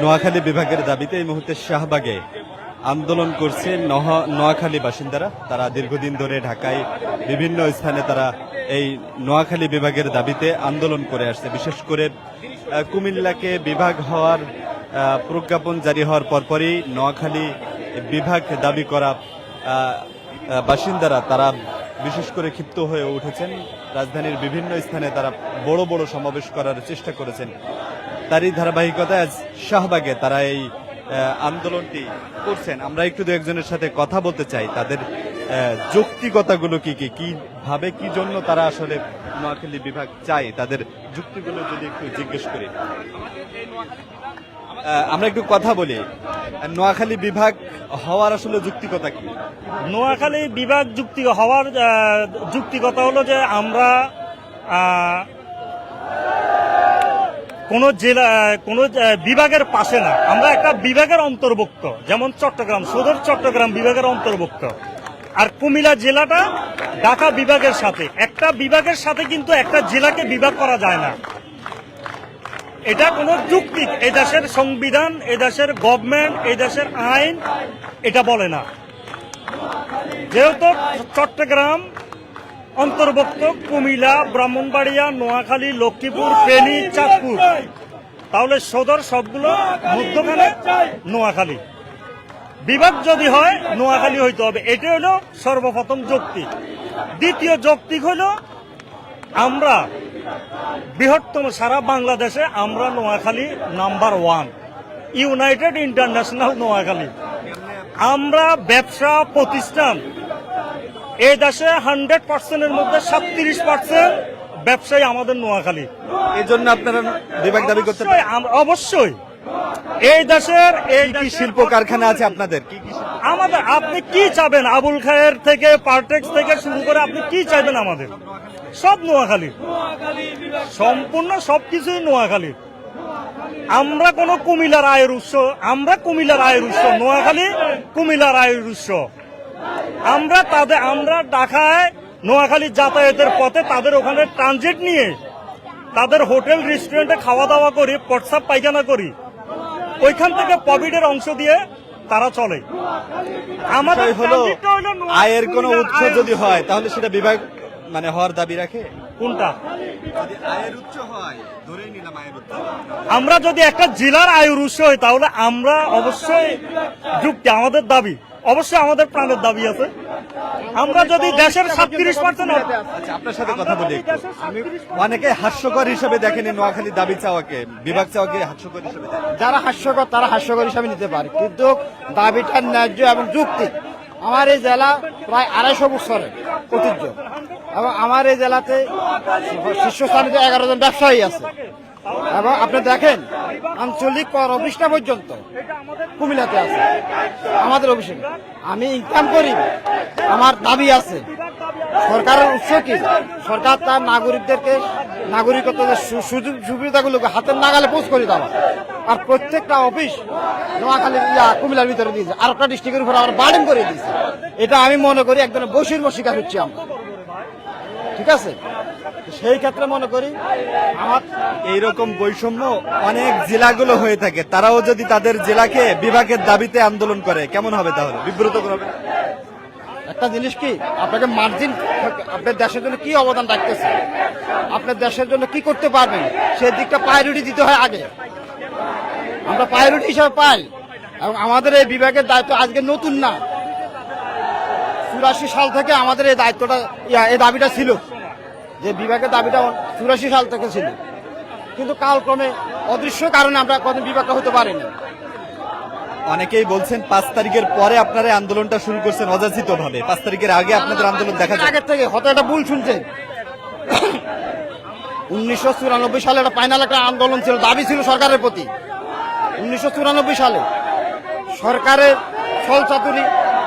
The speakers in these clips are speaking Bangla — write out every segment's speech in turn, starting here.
নোয়াখালী বিভাগের দাবিতে এই মুহূর্তে শাহবাগে আন্দোলন করছে নোয়াখালী বাসিন্দারা। তারা দীর্ঘদিন ধরে ঢাকায় বিভিন্ন স্থানে তারা এই নোয়াখালী বিভাগের দাবিতে আন্দোলন করে আসছে। বিশেষ করে কুমিল্লাকে বিভাগ হওয়ার প্রজ্ঞাপন জারি হওয়ার পরপরই নোয়াখালী বিভাগ দাবি করা বাসিন্দারা তারা বিশেষ করে ক্ষিপ্ত হয়ে উঠেছেন। রাজধানীর বিভিন্ন স্থানে তারা বড় বড় সমাবেশ করার চেষ্টা করেছেন। তারই ধারাবাহিকতায় আজ শাহবাগে তারা এই আন্দোলনটি করছেন। আমরা একটু দু একজনের সাথে কথা বলতে চাই। তাদের যৌক্তিকতাগুলো কি কি কি ভাবে কি জন্য তারা আসলে নোয়াখালী বিভাগ চায়? তাদের যুক্তিগুলো যদি একটু জিজ্ঞেস করি। আমরা একটু কথা বলি। নোয়াখালী বিভাগ হওয়ার আসলে যুক্তিকতা কি? নোয়াখালী বিভাগ যুক্তি হওয়ার আহ, যুক্তিগত হলো যে আমরা কোন জেলা, কোন বিভাগের পাশে না। আমরা একটা বিভাগের অন্তর্ভুক্ত, যেমন চট্টগ্রাম, সদর চট্টগ্রাম বিভাগের অন্তর্ভুক্ত। আর কুমিল্লা জেলাটা ঢাকা বিভাগের সাথে। একটা বিভাগের সাথে কিন্তু একটা জেলাকে বিভাগ করা যায় না। এটা কোনো যুক্তি এই দেশের সংবিধান এই দেশের গভর্নমেন্ট এই দেশের আইন, এটা বলে না। যেহেতু চট্টগ্রাম অন্তর্ভুক্ত কুমিল্লা, ব্রাহ্মণবাড়িয়া, নোয়াখালী, লক্ষ্মীপুর, ফেনী, চাঁদপুর। তাহলে সদর সবগুলো মধ্যখানে নোয়াখালী। বিভাগ যদি হয়, নোয়াখালী হইতে হবে। এটা হলো সর্বপ্রথম যৌক্তিক দ্বিতীয় যৌক্তিক হলো, আমরা বৃহত্তম সারা বাংলাদেশে আমরা Noakhali number one. United International Noakhali. আমরা ব্যবসা প্রতিষ্ঠান এই দেশে হান্ড্রেড পার্সেন্টের মধ্যে সাতত্রিশ পার্সেন্ট ব্যবসায়ী আমাদের নোয়াখালী। এই জন্য আপনারা বিভাগ দাবি করতে অবশ্যই, এই দেশের এই কি শিল্প কারখানা আছে আপনাদের? আমাদের আপনি কি চাবেন? আবুল খায়ের থেকে পার্টেক্স থেকে শুরু করে আপনি কি চাইবেন আমাদের? সব নোয়াখালী। সম্পূর্ণ সবকিছুই নোয়াখালী। আমরা কোনো কুমিল্লার আয়ের উৎস আমরা কুমিলার আয়ের উৎস। নোয়াখালী কুমিলার আয়ের উৎস। আমরা তাদের আমরা ঢাকায় নোয়াখালী যাতায়াতের পথে তাদের ওখানে ট্রানজিট নিয়ে তাদের হোটেল রেস্টুরেন্টে খাওয়া দাওয়া করি প্রস্রাব পায়খানা করি। ওইখান থেকে প্রফিটের অংশ দিয়ে তারা চলে। আমাদের হলো আয়ের কোনো উৎস যদি হয় তাহলে সেটা বিভাগ মানে হওয়ার দাবি রাখে? কোনটা? আয়ের উৎস হয় ধরেই নিলাম আয়ের উৎস। আমরা যদি একটা জেলার আয়ের উৎস হই তাহলে আমরা অবশ্যই যুক্তি আমাদের দাবি। অবশ্যই আমাদের প্রাণের দাবি আছে। আমরা যদি দেশের সাতত্রিশ পার্সেন্ট আচ্ছা আপনার সাথে কথা বলি অনেকে হাস্যকর হিসেবে দেখেনি নোয়াখালী দাবি চাওয়াকে বিভাগ চাওয়াকে হাস্যকর হিসেবে যারা হাস্যকর তারা হাস্যকর হিসাবে নিতে পারে। কিন্তু দাবিটা ন্যায্য এবং যুক্তি। আমার এই জেলা প্রায় আড়াইশো বছরের ঐতিহ্য। এবং আমার এই জেলাতে শীর্ষস্থানিত এগারো জন ব্যবসায়ী আছে। এবং আপনি দেখেন, আঞ্চলিক কর অফিসটা পর্যন্ত কুমিল্লাতে আছে, আমাদের অফিসে। আমি ইনকাম করি, আমার দাবি আছে। সরকারের উৎস কি? সরকার তার নাগরিকদেরকে নাগরিকত্বের সু- সুযোগ সুবিধাগুলোকে হাতের নাগালে পোস্ট করে দেওয়া। আর প্রত্যেকটা অফিস নোয়াখালী ইয়া কুমিল্লার ভিতরে দিয়েছে, আর একটা ডিস্ট্রিক্টের উপর আবার বার্ডেন করে দিয়েছে। এটা আমি মনে করি এক ধরনের বৈষম্য শিকার হচ্ছি আমরা। ঠিক আছে? সেই ক্ষেত্রে মনে করি আমার এইরকম বৈষম্য অনেক জেলাগুলো হয়ে থাকে। তারাও যদি তাদের জেলাকে বিভাগের দাবিতে আন্দোলন করে, কেমন হবে তাহলে? বিব্রত না? একটা জিনিস কি, আপনাকে মার্জিন আপনার দেশের জন্য কি অবদান রাখতেছে? আপনার দেশের জন্য কি করতে পারবেন? সেই দিকটা প্রায়োরিটি দিতে হয় আগে। আমরা প্রায়োরিটি হিসাবে পাই। এবং আমাদের এই বিভাগের দায়িত্ব আজকে নতুন না। চুরাশি সাল থেকে আমাদের এই দায়িত্বটা এই দাবিটা ছিল। যে বিভাগের দাবিটা চুরাশি সাল থেকে ছিল। কিন্তু কালক্রমে অদৃশ্য কারণে আমরা কত বিভাগটা হতে পারিনি। অনেকেই বলছেন পাঁচ তারিখের পরে আপনারা আন্দোলনটা শুরু করছেন অযাচিত ভাবে পাঁচ তারিখের আগে আপনাদের আন্দোলন দেখা যায় আগের থেকে হয়তো একটা ভুল শুনছেন উনিশশো চুরানব্বই সালে একটা ফাইনাল একটা আন্দোলন ছিল দাবি ছিল সরকারের প্রতি। উনিশশো চুরানব্বই সালে সরকারের ছল চাতুরি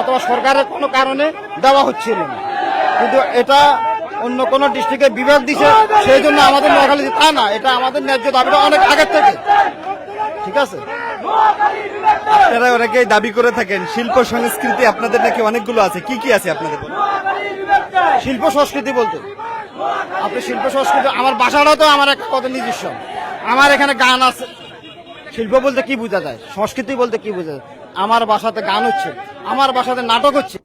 অথবা সরকারের কোনো কারণে দেওয়া হচ্ছিল না। কিন্তু এটা অন্য কোনো ডিস্ট্রিক্টে বিভাগ দিছে সেই জন্য আমাদের নোয়াখালী তা না এটা আমাদের ন্যায্য দাবিটা অনেক আগের থেকে। ঠিক আছে? আপনারা অনেকেই দাবি করে থাকেন শিল্প সংস্কৃতি আপনাদের নাকি অনেকগুলো আছে কি কি আছে আপনাদের শিল্প সংস্কৃতি বলতে? আপনি শিল্প সংস্কৃতি আমার বাসাটাও তো আমার একটা কত নিজস্ব। আমার এখানে গান আছে। শিল্প বলতে কি বোঝা যায়? সংস্কৃতি বলতে কি বোঝা যায়? আমার বাসাতে গান হচ্ছে আমার বাসাতে নাটক হচ্ছে।